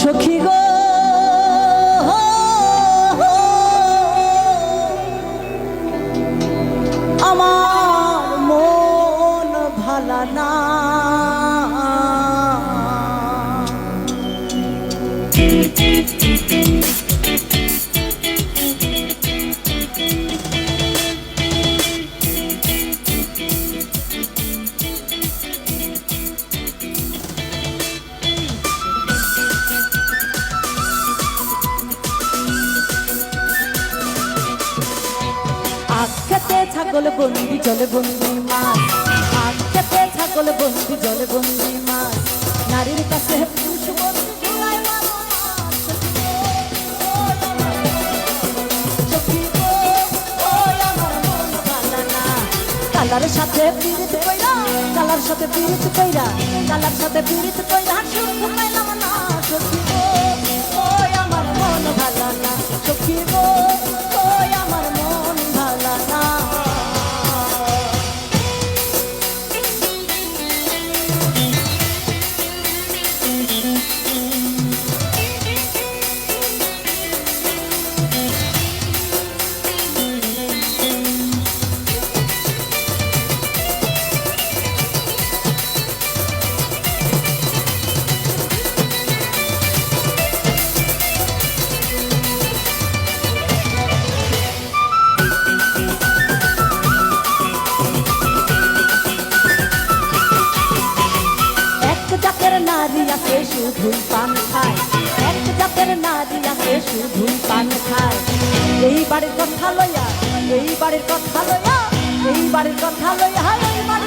সখী গো আমার মন ভালা না। আখেতে ছাগল বন্দি, জলে বন্দি মাছ। আখেতে ছাগল বন্দি, জলে বন্দি মাছ। নারীর কাছে। কালার সাথে পীড়িত কইরা, কালার সাথে পীড়িত কইরা, কালার সাথে পীড়িত কইরা সুখ পাইলাম না। পান খায় এইবারের কথা লইয়া এইবারের কথা লইয়া এইবারের কথা লইয়া এই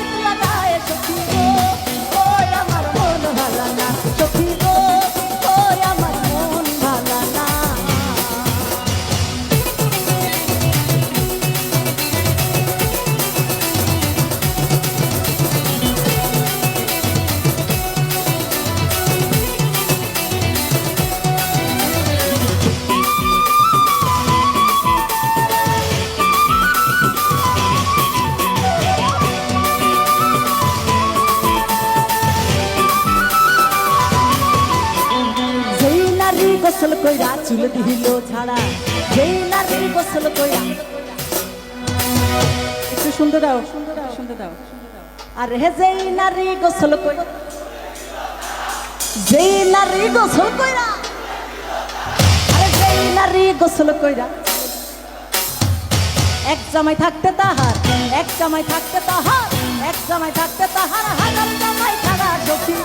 গোসল কইরা চুল দিল ছাড়া। যেই নারী গোসল কইরা। একটু সুন্দর দাও সুন্দর দাও। আর হে যেই নারী গোসল কইরা যেই নারী গোসল কইরা। আরে যেই নারী গোসল কইরা। এক জামাই থাকতে তাহার, এক জামাই থাকতে তাহার, এক জামাই থাকতে তাহার, হাজার জামাই ছাড়া সখী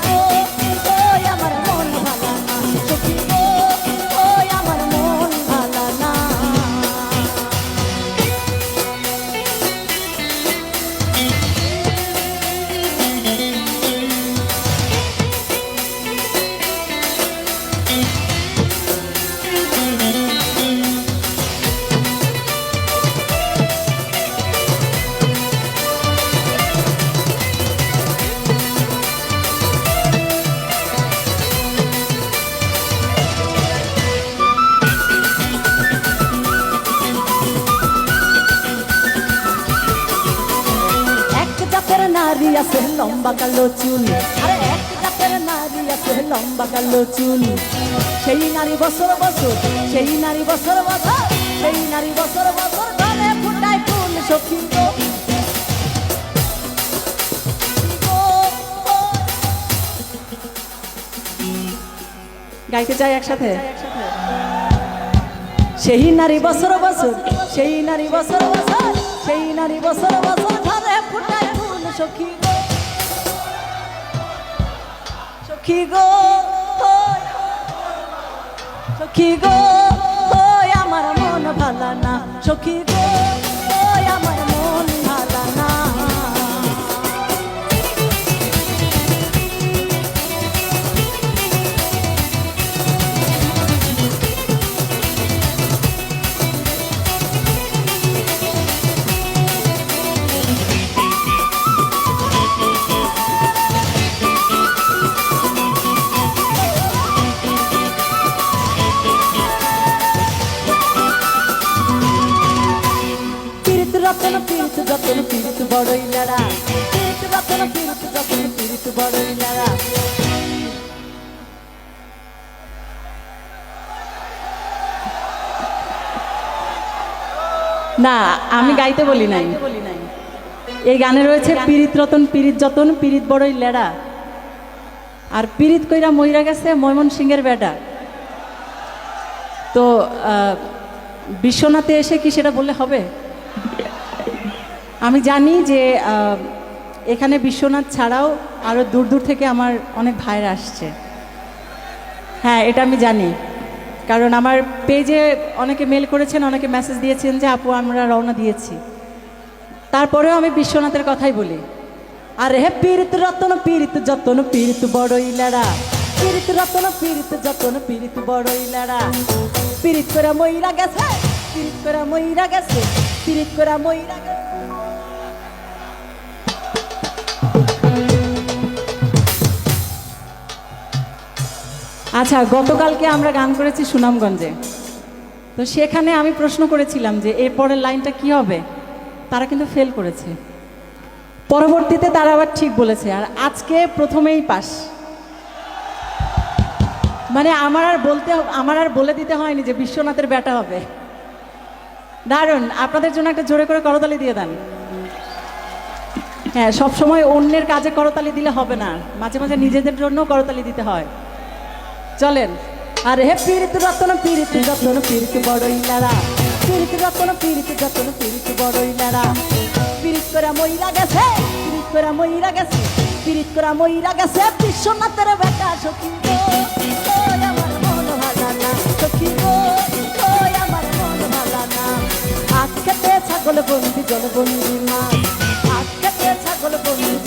নারী আছে, লম্বা কালো চুল। লম্বা কালো চুল। সেই নারী বছর বছর, সেই নারী বছর বছর, সেই নারী বছর বছর ফুটায় ফুল সখী। গাইতে চাই একসাথে? সেই নারী বছর বছর, সেই নারী বছর বছর, সেই নারী বছর বছর। সখী গো। সখী গো সখী গো আমার মন ভালা না সখী বাতন পিরিত যতন পিরিত বড়ই নাড়া পিরিত বাতন পিরিত যতন পিরিত বড়ই নাড়া না, আমি গাইতে বলি নাই। এই গানে রয়েছে পীড়িত রতন, পীড়িত যতন, পীড়িত বড়ই লেড়া। আর পীড়িত কইরা মহিরা গেছে ময়মন সিংহের বেটা। তো বিশ্বনাথে এসে কি সেটা বললে হবে? আমি জানি যে এখানে বিশ্বনাথ ছাড়াও আরও দূর দূর থেকে আমার অনেক ভাইরা আসছে। হ্যাঁ এটা আমি জানি। কারণ আমার পেজে অনেকে মেল করেছেন, অনেকে মেসেজ দিয়েছেন যে, আপু, আমরা রওনা দিয়েছি। তারপরেও আমি বিশ্বনাথের কথাই বলি। আর হে পীড়িত রতন, পীড়িত যতন, পীড়িত বড়ই লেড়া। পীড়িত রতন, পীড়িত যতন, পীড়িত বড় ইলারা পীড়িত করে মইরা গেছে, পীড়িত করে মইরা গেছে, পীড়িত করে মইরা গেছে। আচ্ছা গতকালকে আমরা গান করেছি সুনামগঞ্জে। তো সেখানে আমি প্রশ্ন করেছিলাম যে এরপরের লাইনটা কি হবে? তারা কিন্তু ফেল করেছে। পরবর্তীতে তারা আবার ঠিক বলেছে, আর আজকে প্রথমেই পাস। মানে আমার আর বলতে আমার আর বলে দিতে হয়নি যে বিশ্বনাথের ব্যাটা হবে। দারুণ, আপনাদের জন্য একটা জোরে করে করতালি দিয়ে দেন। হ্যাঁ সবসময় অন্যের কাজে করতালি দিলে হবে না, মাঝে মাঝে নিজেদের জন্য করতালি দিতে হয়। চলেন। আর হে পীড়িত রতন পীড়িত যতন পীড়িত বড়ই লাড়া পীড়িত রতন পীড়িত যতন পীড়িত বড়ই লাড়া পীড়িত করে মইরা গেছে পীড়িত করে মইরা গেছে পীড়িত করে মইরা গেছে। বিশ্বনাথের বেটা সখী আমার ছাগল বন্দি, জল বন্দি মাছ আজকেতে ছাগল বন্দি